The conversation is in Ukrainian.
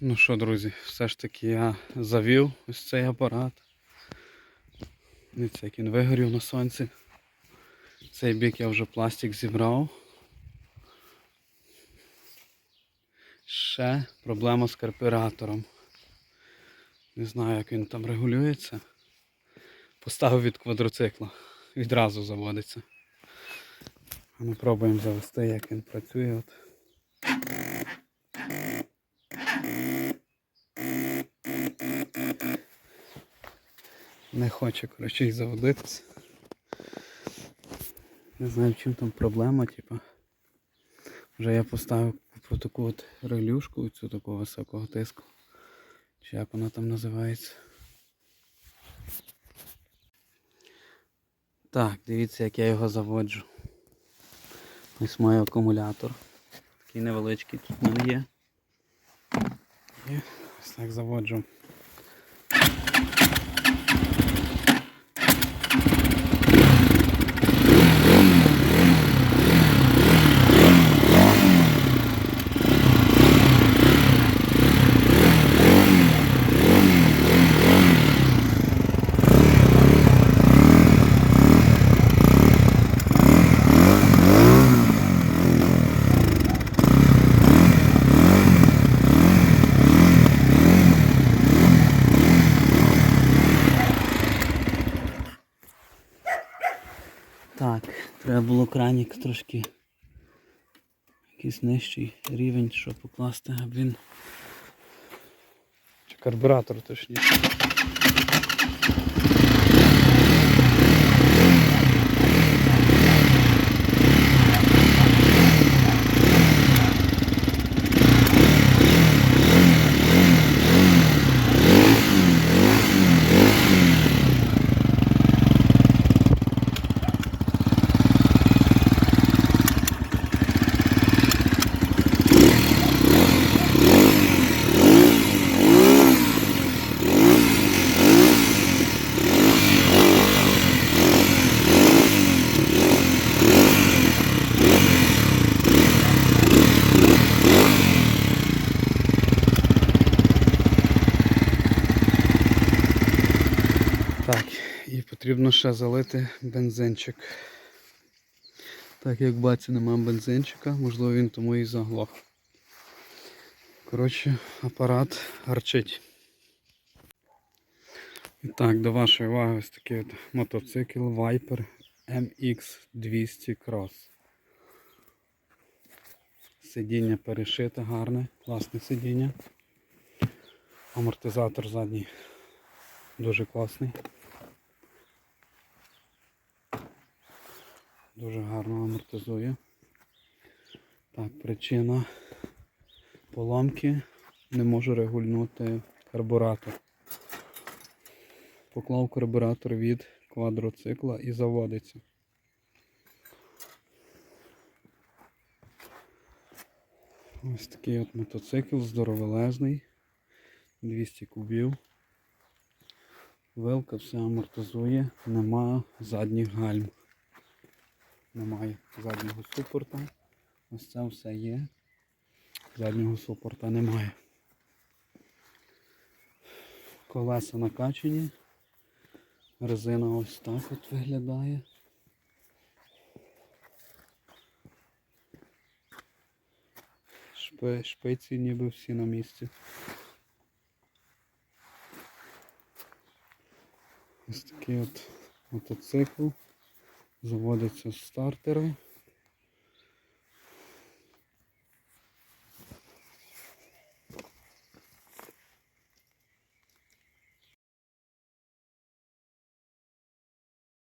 Ну що, друзі, все ж таки я завів ось цей апарат. Дивіться, як він вигорів на сонці. Цей бік я вже пластик зібрав. Ще проблема з карбюратором. Не знаю, як він там регулюється. Поставив від квадроцикла. Відразу заводиться. А Ми пробуємо завести, як він працює. От. Не хоче, коротше, і заводитися. Не знаю, в чим там проблема, типу. Вже я поставив по таку от релюшку, цю таку високого тиску. Чи як вона там називається. Так, дивіться, як я його заводжу. Ось мій акумулятор. Такий невеличкий тут в мене є. І ось так заводжу. Так, треба було кранік трошки якийсь нижчий рівень, щоб покласти, аби. Чи карбюратор точніше. Так, і потрібно ще залити бензинчик. Так як бачу, нема бензинчика, можливо він тому і заглох. Коротше, апарат гарчить. І так, до вашої уваги ось такий от мотоцикл Viper MX200 Cross. Сидіння перешите гарне, класне сидіння. Амортизатор задній дуже класний. Дуже гарно амортизує. Так, причина поломки не можу регульнути карбуратор. Поклав карбуратор від квадроцикла і заводиться. Ось такий от мотоцикл здоровелезний, 200 кубів. Вилка все амортизує, нема задніх гальм. Немає заднього супорта. Ось це все є. Заднього супорта немає. Колеса накачані. Резина ось так от виглядає. Шпи, шпиці ніби всі на місці. Ось такий от мотоцикл. Заводяться стартери.